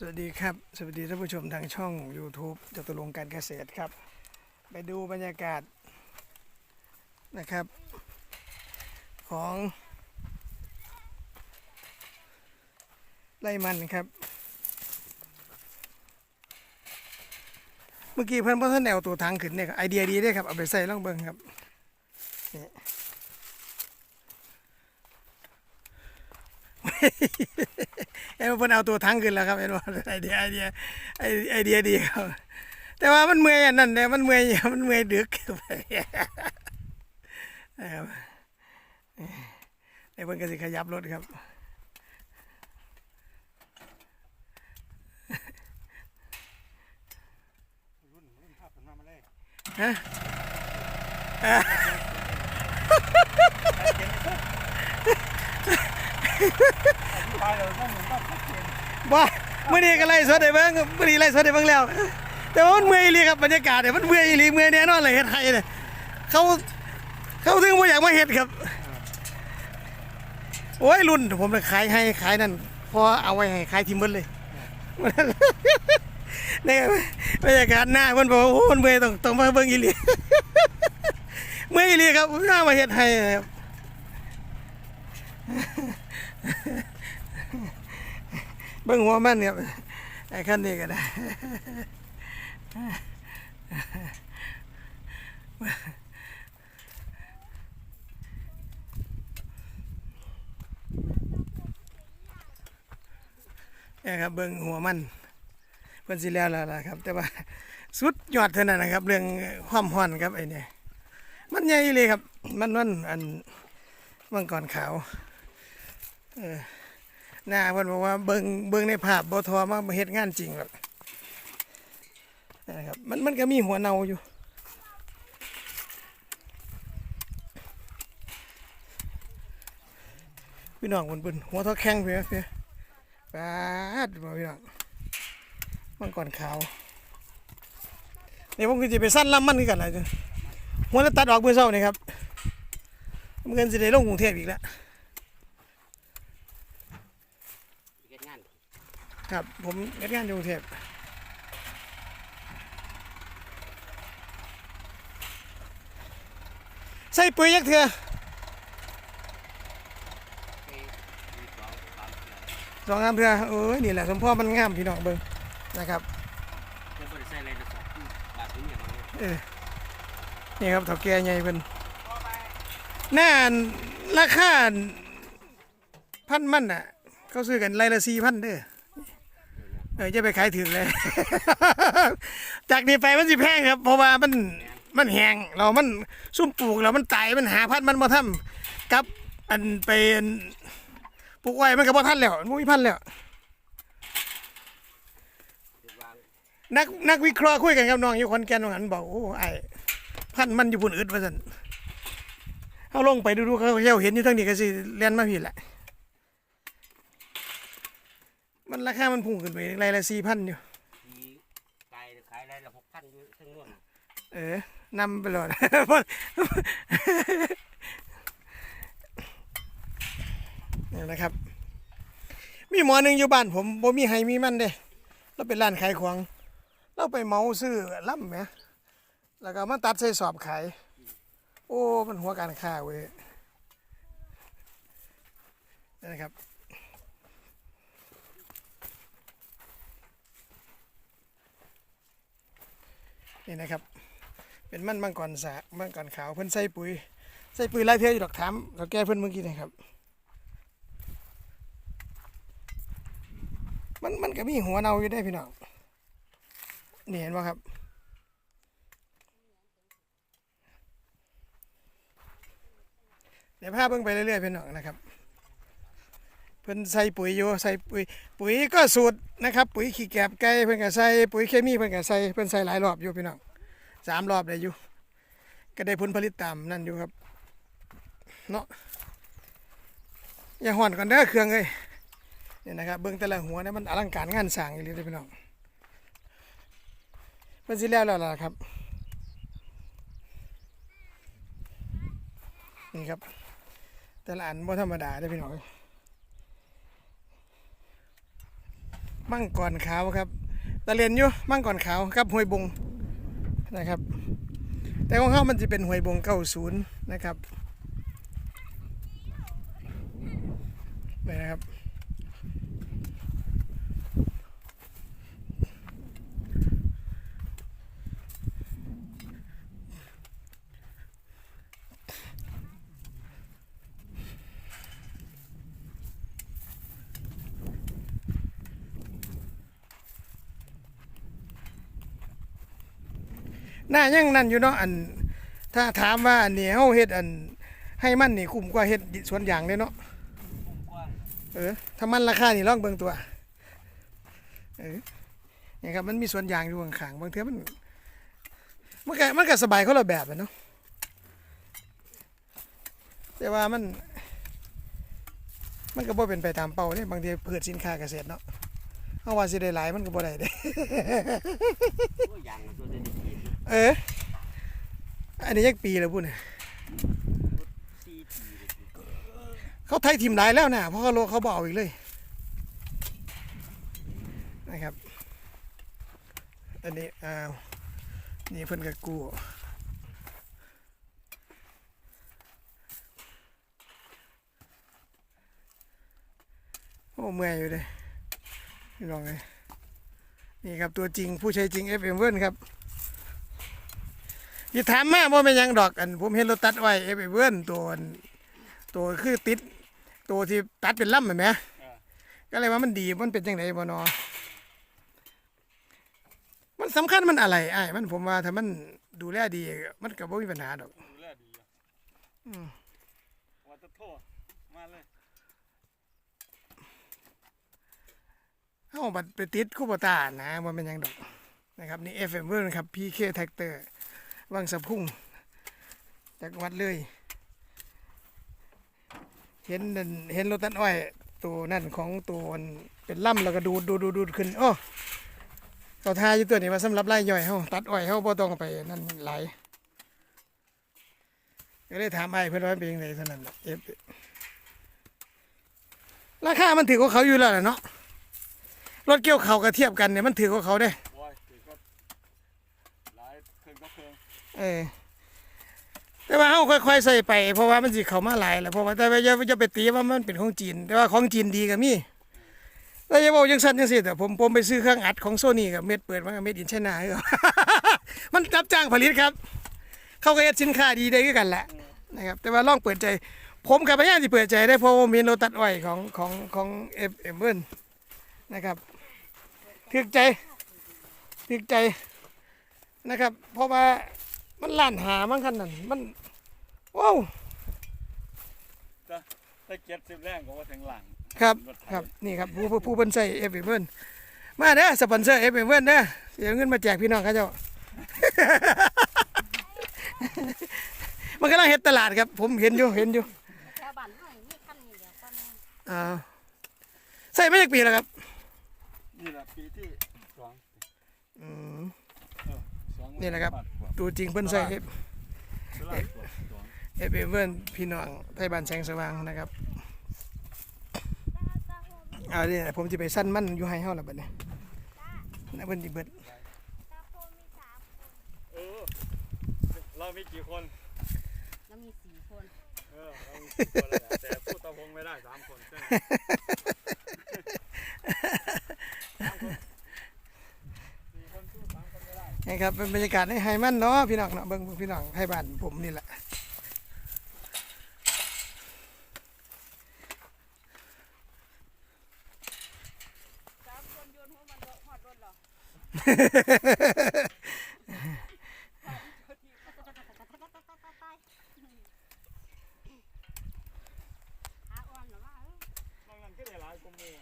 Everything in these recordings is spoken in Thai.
สวัสดีครับ สวัสดีท่านผู้ชมทางช่อง YouTube จตุรงการเกษตรครับ ไปดูบรรยากาศนะครับ ของไร่มันครับ เมื่อกี้เพื่อนเพื่อนแนวตัวทางขึ้นเนี่ยครับไอเดียดีเลยครับ เอาไปใส่ล่องเบิงครับนี่ เอ็นว่าเพิ่นเอาตัวทั้งขึ้นแล้วครับเอ็นว่าไอเดียไอเดียไอเดียดีครับ แต่ว่ามันเมื่อยอันนั้นเนี่ยมันเมื่อยมันเมื่อยดึกนะครับไอ้เพิ่นก็สิขยับรถครับฮะ ตายเลยต้องหมุนต้องชัดเจนบ่มื้อนี้ก็ไล่สดได้เบิ่งมื้อนี้ไล่สดได้เบิ่งแล้ว แต่ว่ามันเมื่อยอีหลีครับบรรยากาศเนี่ยมันเมื่อยอีหลีเมื่อยแน่นอนเลยเฮ็ดไทยเนี่ยเขาเขาถึงบ่าอยากมาเฮ็ดครับ โอ้ยรุ่นผมเลยขายให้ขายนั่นพอเอาไว้ให้ขายทิมเบิดเลยในบรรยากาศหน้าเพิ่นบอกว่าโอ้มันเมื่อยต้องต้องมาเบิ่งอีหลีเมื่อยอีหลีครับผมเอามาเฮ็ดให้ครับ เบิ่งหัวมันครับไอ้คันนี้ก็ได้นี่ครับเบิ่งหัวมันเพิ่นสิแล้วแล้วล่ะครับ แต่ว่าสุดยอดเท่านั้นนะครับ เรื่องความฮ้อนครับไอ้นี่มันใหญ่เลยครับ มันมันอันมังกรขาว หน้าเพิ่นบอกว่าเบิ่งเบิ่งในภาพบ่ทอมาเฮ็ดงานจริงหรอกนะครับมันมันก็มีหัวเนาอยู่พี่น้องเพิ่นเพิ่นหัวทอแข้งเพิ่นเพิ่นปาดบ่พี่น้องมังกรขาวนี่ผมก็จะไปสั้นลำมันกันอะไรจ้ะหัวแล้วตัดออกเมื่อเช้านี่ครับมันเงินสิได้ลงกรุงเทพอีกแล้ว เฮ็ดงาน ครับ ผมเฮ็ดงานอยู่กรุงเทพใส่ปุ๋ยยักเถื่อสองสานสองามเถื่อเอ้ยนี่แหละสมพ่อมันงามพี่น้องเบิ่งนะครับเออนี่ครับเถาแก่ใหญ่เพิ่นหน้าราคาพันมันน่ะ เขาซื้อกันไรละสี่พันเด้อ เออจะไปขายถึงเลย จากนี้ไปมันสิแพงครับ เพราะว่ามันมันแห้งเรามันซุ่มปลูกแล้วมันตายมันหาพันธุ์มันมาทำกับ อันไปอันปลูกไว้มันก็บ่ทันแล้วมันบ่มีพันธุ์แล้ว นักนักวิเคราะห์คุยกันกับน้องอยู่ขอนแก่นว่างั้นบอกโอ้ไอ้พันธุ์มันอยู่พุ่นอึดว่าซั่นเอาลงไปดูๆเขาเจ้าเห็นอยู่ทางนี้ก็สิเลียนมาพี่แหละ มันราคามันพุ่งขึ้นไปรายละ4,000อยู่ทีไก่ขายอะไรละหกพันอยู่ทั้งนู้นเออนำไปเลยนี่นะครับ มีหมอหนึ่งอยู่บ้านผมบ่มีไห้มีมันเด้เราเป็นร้านขายของ เราไปเหมาซื้อล่ำไหมแล้วก็มาตัดใส่สอบขาย โอ้ มันหัวการค้าเว้ยนี่นะครับ นี่นะครับ เป็นมันมังกรสามังกรขาวเพิ่นใส่ปุ๋ยใส่ปุ๋ยหลายเท่าอยู่ดอกถามเราแก้เพิ่นเมื่อกี้นะครับ มันมันก็มีหัวเนาอยู่ได้พี่น้องนี่เห็นไหมครับเดี๋ยวพาเบิ่งไปเรื่อยๆพี่น้องนะครับ เพิ่นใส่ปุ๋ยอยู่ใส่ปุ๋ย ปุ๋ยก็สูตร นะครับ ปุ๋ยขี้แกบไก่เพิ่นก็ใส่ปุ๋ยเคมีเพิ่นก็ใส่เพิ่นใส่หลายรอบอยู่พี่น้องสามรอบได้อยู่ก็ได้ผลผลิตตามนั่นอยู่ครับเนาะอย่าห่อนก่อนเด้อเครื่องเอ้ยนี่ยนะครับเบิ่งแต่ละหัวเนี่ยมันอลังการงานสร้างอีหลีเด้อพี่น้องเพิ่นสิแล้วแล้วล่ะครับนี่ครับ แต่ละอันบ่ธรรมดาเด้พี่น้อง มังกรขาวครับตะเรียนอยู่มังกรขาวครับห้วยบงนะครับ แต่ของเขามันจะเป็นห้วยบงเก้าศูนย์นะครับนี่นะครับ หน้ายังนั่นอยู่เนาะอัน ถ้าถามว่าอันนี้เฮาเฮ็ดอัน ให้มันนี่คุ้มกว่าเฮ็ดสวนยางเด้เนาะเออถ้ามันราคานี่ลองเบิ่งตัวเออนี่ครับมันมีสวนยางอยู่ข้างๆบางเทื่อมันมันก็มันก็สบายคนละแบบอะเนาะแต่ว่ามัน มันก็บ่เป็นไปตามเป้าเด้บางทีพืชสินค้าเกษตรเนาะเฮาว่าสิได้หลายมันก็บ่ได้เด้ ตัวอย่างตัวเด่นดี เออ อันนี้ยักปีแล้วพุ่นเลยเขาไทยทีมหลายแล้วนะเพราะเขาโลเขาบเอกอีกเลยนะครับ อันนี้อ้าวนี่เพิ่อนกับกูโอ้เมื่อยอยู่เลยนี่ลองเลยนี่ครับตัวจริงผู้ใช้จริง FM เวิร์นครับ อย่าถามมาว่าเป็นหยังดอกอัน ผมเห็นรถตัดไว้ FM เวิร์นตัวอันตัวคือติด ตัวที่ตัดเป็นล่ำเห็นไหมก็เลยว่ามันดีมันเป็นยังไงบ่เนอมันสำคัญมันอะไรไอ้ายมันผมว่าถ้ามันดูแลดี มันก็บ่มีปัญหาดอกดูแลดีอะอืมวัตโทษมาเลยเฮาบัดไปติดคูปตานะมันเป็นหยังดอกนะครับ นี่ FM เวิร์นครับ PK Tractor วังสะพุ่งจากวัดเลย เห็นเห็นรถตัดอ้อยตัวนั่นของตัวเป็นล่ำแล้วก็ดูดดูดดูด,ดดขึ้นโอ้เขาทาอยู่ตัวนี้ว่าสำหรับไล่ย่อยเฮาตัดอ้อยเฮาบ่ต้องไปนั่นไหลก็เลยถามไอ้เพิ่อนว่าเป็นยังไงเท่านั้นเอฟราคามันถือกว่าเขาอยู่แล้วล่ะเนาะรถเกี่ยวเขาก็เทียบกันเนี่ยมันถือกว่าเขาเด้ โอ้ยถือก็หลายเครื่องก็เครื่อง เออแต่ว่าเฮาค่อยๆใส่ไป เพราะว่ามันสิเข้ามาหลายแหล้วเพราะว่าแต่ว่าอย่าอย่าไปตีว่ามันเป็นของจีน แต่ว่าของจีนดีก็มีแต่อย่าบอกจังซั่นจังซี่แต่ผมผมไปซื้อเครื่องอัดของโซนี่กับเม็ดเปิดมากับเม็ดอินชนาคือมันรับจ้างผลิตครับ เขาก็เฮ็ดสินค้าดีได้กันแหละนะครับแต่ว่าลองเปิดใจ ผมกับพยายามสิเปิดใจได้เพราะว่ามีโลตัดอ้อยของของของเอฟเอ็มเบิลนะครับถึกใจถึกใจนะครับ เพราะว่า มันล้านหามั้งคันนั่นมันว้าวได้เจ็ดสิบแรงก็ว่าถึงหลังครับครับนี่ครับผู้ผู้ผู้เพิ่นใส่เอฟเอ็มเบิลมาเด้อสปอนเซอร์เอฟเอ็มเบิลเด้อเสียเงินมาแจกพี่น้องเขาเจ้ามันกำลังเฮ็ดตลาดครับ ผมเห็นอยู่เห็นอยู่แถวบ้านเฮานี่มีคันนี้เดียวก็แม่นอ่าใส่ไม่จากปีแล้วครับ นี่แหละปีที่สองอืมสองนี่แหละครับ ตัวจริงเพิ่นใส่เอฟตลาดกว่าสองเอฟเอ็มเบิลพี่น้องไทยบ้านแสงสว่างนะครับเอาเนี่ยผมจะไปสั้นมันอยู่ให้เฮาแล้วบัดนี้นะเพิ่นสิเบิดเออเรามีกี่คนแล้วมีสี่คน เออ เรามีกี่คนแล้วเนี่ยแต่พูดตะพงไม่ได้สามคนใช่ไหมสี่คนสู้สามคนไม่ได้ นี่ ครับเป็นบรรยากาศในไฮมันเนาะพี่น้องเนาะเบิ้งพี่น้องไทยบ้านผมนี่แหละ สามคนโยนหัวมันหอดรถเหรอหาอ่อนเหรอวะเอ้ย บางนั้นก็ได้หลายกว่าหมู่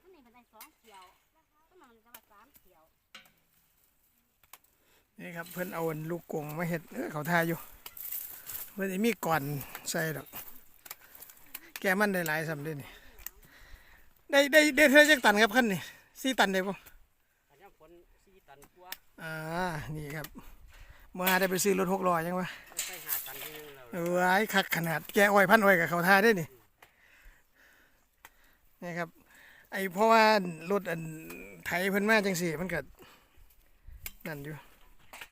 อันนี้เป็นไอ้สองเกี่ยวก็มันจะมาสามเกี่ยว นี่ครับเพิ่นเอาอันลูกกงมาเฮ็ดเออเขาทาอยู่เพิ่นสิมีก่อนใส่ดอก แกมันได้หลายสำเด้นี่ได้ได้ได้เท่าจักตันครับคันนี่สี่ตันได้บ่อันนี้คนซีตันกว่าอ่านี่ครับมาได้ไปซื้อรถหกล้อยังวะใส่หาตันที่นึงแล้วเอ้ยคักขนาดแกอ้อยพันอ้อยกับเขาทาได้นี่นะครับ ไอ้เพราะว่ารถอันไถเพิ่นมาจังสี่มันก็นั่นอยู่